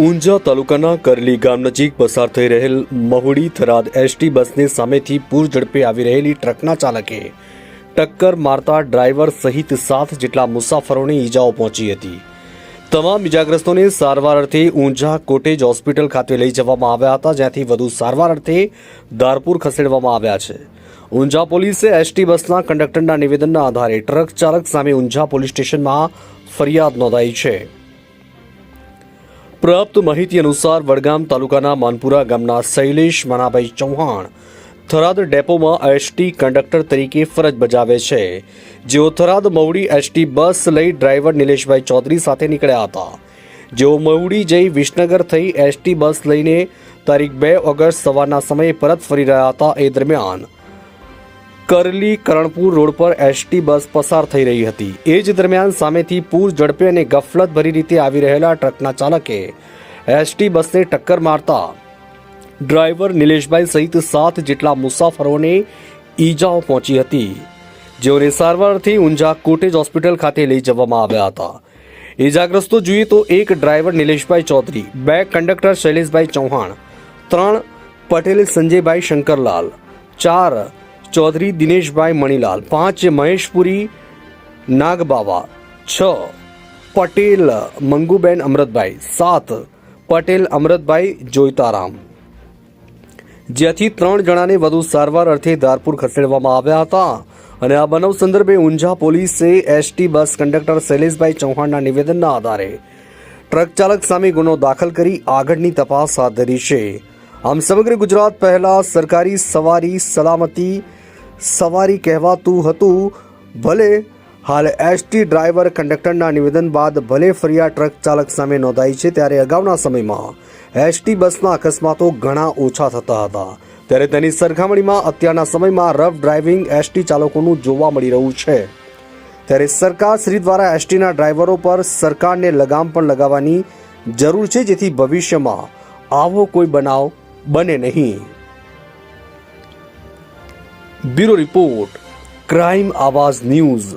ઊંઝા તાલુકાના કરલી ગામ નજીક પસાર થઈ રહેલ મહુડી થરાદ એસટી બસને સામેથી પૂર ઝડપે આવી રહેલી ટ્રકના ચાલકે ટક્કર મારતા ડ્રાઈવર સહિત સાત જેટલા મુસાફરોને ઈજાઓ પહોંચી હતી. તમામ ઇજાગ્રસ્તોને સારવાર અર્થે ઊંઝા કોટેજ હોસ્પિટલ ખાતે લઈ જવામાં આવ્યા હતા, જ્યાંથી વધુ સારવાર અર્થે ધારપુર ખસેડવામાં આવ્યા છે. ઊંઝા પોલીસે એસટી બસના કંડક્ટરના નિવેદનના આધારે ટ્રક ચાલક સામે ઊંઝા પોલીસ સ્ટેશનમાં ફરિયાદ નોંધાઈ છે. પ્રાપ્ત માહિતી અનુસાર વડગામ તાલુકાના માનપુરા ગામના શૈલેષ મનાભાઈ ચૌહાણ થરાદ ડેપોમાં એસટી કંડક્ટર તરીકે ફરજ બજાવે છે. જેઓ થરાદ મવડી એસટી બસ લઈ ડ્રાઈવર નિલેશભાઈ ચૌધરી સાથે નીકળ્યા હતા. જેઓ મવડી જઈ વિસનગર થઈ એસટી બસ લઈને તારીખ બે ઓગસ્ટ સવારના સમયે પરત ફરી રહ્યા હતા. એ દરમિયાન કરલી કરણપુર રોડ પર એસટી બસ પસાર થઈ રહી હતી. એ જ દરમિયાન સામેથી પૂર ઝડપે અને ગફલત ભરી રીતે આવી રહેલા ટ્રકના ચાલકે એસટી બસને ટક્કર મારતા ડ્રાઈવર નિલેશભાઈ સહિત સાત જેટલા મુસાફરોને ઈજાઓ પહોંચી હતી. જેઓને સારવારથી ઊંઝા કોટેજ હોસ્પિટલ ખાતે લઈ જવામાં આવ્યા હતા. ઈજાગ્રસ્તો જોઈએ તો એક ડ્રાઈવર નિલેશભાઈ ચૌધરી, બે કંડક્ટર શૈલેષભાઈ ચૌહાણ, ત્રણ પટેલ સંજયભાઈ શંકરલાલ, ચાર ચૌધરી દિનેશભાઈ મણીલાલ, પાંચ મહેશપુરી, નાગબાવા, છ પટેલ, મંગુબેન અમૃતભાઈ સાત પટેલ અમૃતભાઈ જોઈતારામ. જેથી ત્રણ જણાને વધુ સારવાર અર્થે ધારપુર ખસેડવામાં આવ્યા હતા. અને આ બનાવ સંદર્ભે ઊંઝા પોલીસે એસટી બસ કંડક્ટર શૈલેષભાઈ ચૌહાણના નિવેદનના આધારે ટ્રક ચાલક સામે ગુનો દાખલ કરી આગળની તપાસ હાથ ધરી છે. આમ સમગ્ર ગુજરાત પહેલા સરકારી સવારી સલામતી સવારી કહેવાતું હતું. ભલે હાલ એસટી ડ્રાઈવર કંડક્ટરના નિવેદન બાદ ભલે ફરિયાદ ટ્રક ચાલક સામે નોંધાઈ છે, ત્યારે અગાઉના સમયમાં એસટી બસના અકસ્માતો ઘણા ઓછા થતા હતા. ત્યારે તેની સરખામણીમાં અત્યારના સમયમાં રફ ડ્રાઇવિંગ એસટી ચાલકોનું જોવા મળી રહ્યું છે. ત્યારે સરકાર શ્રી દ્વારા એસટીના ડ્રાઈવરો પર સરકારને લગામ પણ લગાવવાની જરૂર છે, જેથી ભવિષ્યમાં આવો કોઈ બનાવ બને નહીં. Bureau report crime Awaaz news